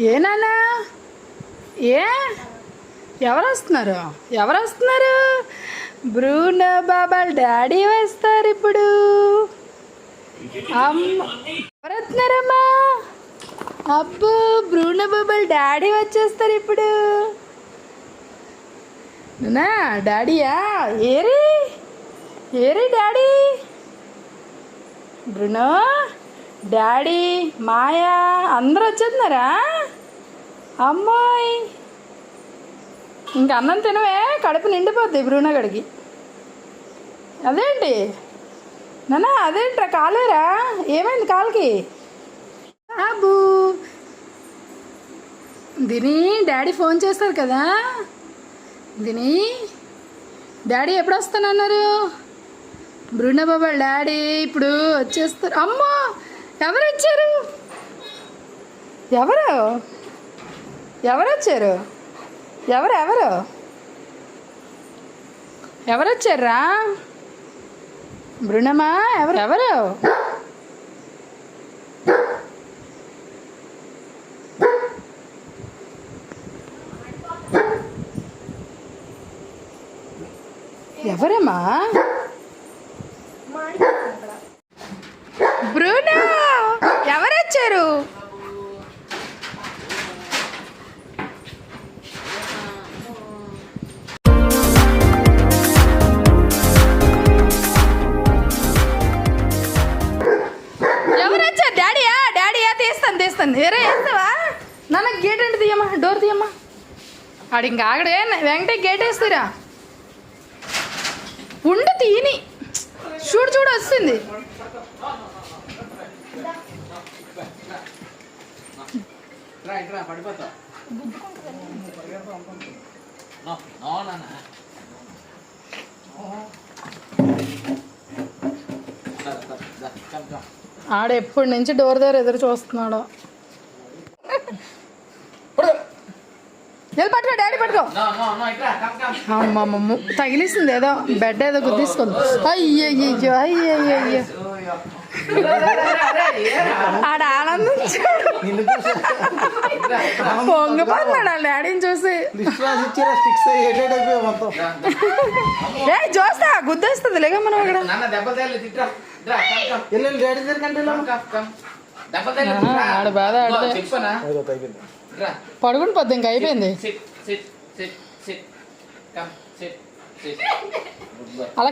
ఏ నాన్నా? ఏ? ఎవరు వస్తున్నారు ఎవరు వస్తున్నారు బ్రూనో బాబాల్ డాడీ వస్తారు ఇప్పుడు. అమ్మ ఎవరు వస్తున్నారమ్మా అబ్బో బ్రూనో బాబాల్ డాడీ వచ్చేస్తారు ఇప్పుడు. నా డాడీయా? ఏరి? ఏరి డాడీ? బ్రునో? డాడీ మాయా అందరూ వచ్చేస్తున్నారా? అమ్మాయి. ఇంక అన్నం తినవే కడుపు నిండిపోద్ది బ్రూనగడికి అదేంటి? నాన్న అదేంట్రా కాలేరా? ఏమైంది కాలుకి? బాబు దిని డాడీ ఫోన్ చేస్తారు కదా? దిని డాడీ ఎప్పుడు వస్తానన్నారు బ్రూనో బాబా డాడీ ఇప్పుడు వచ్చేస్తారు. అమ్మో! ఎవరు వచ్చారు ఎవరు? ఎవరు వచ్చారు ఎవరు ఎవరు? ఎవరు వచ్చారా బృణమా ఎవరు? ఎవరు? ఎవరమ్మా బ్రూనో ఎవరు వచ్చారు డాడీయా? డాడీయా? తీస్తాను తీస్తాను. వేరే వేస్తావా నాన్న గేట్ అంటే తీయమ్మా డోర్ తీయమ్మా. ఆడు ఇంకా ఆగడే వెంకటే గేట్ వేస్తారా. ఉండు తీని. చూడు చూడు వస్తుంది. రా ఇట్రా పడిపోతా నో నో నాన్న. దా, దా, దా, కమ్, కమ్. ఆడ ఎప్పటి నుంచి డోర్ దగ్గర ఎదురు చూస్తున్నాడు. పట్టుకో డాడీ పట్టుకో. నో నో నో ఇట్రా కమ్ కమ్ అమ్మమ్మ తగిలిసింది ఏదో బెడ్ ఏదో గుద్దేసుకుంది. రే, రే, రే, ఏరా? ఆడ ఆనందం పొంగిపోతున్నాడు వాళ్ళ డాడీని చూసి. ఏ చూస్తా గుద్దేస్తుంది లేక మనం ఆహా, ఆడ బాధ ఆడితే. పడుకుని పోద్ది ఇంకా అయిపోయింది అలా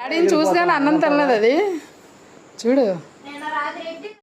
డాడీని చూసి కానీ అన్నం తినలేదు అది. చూడు.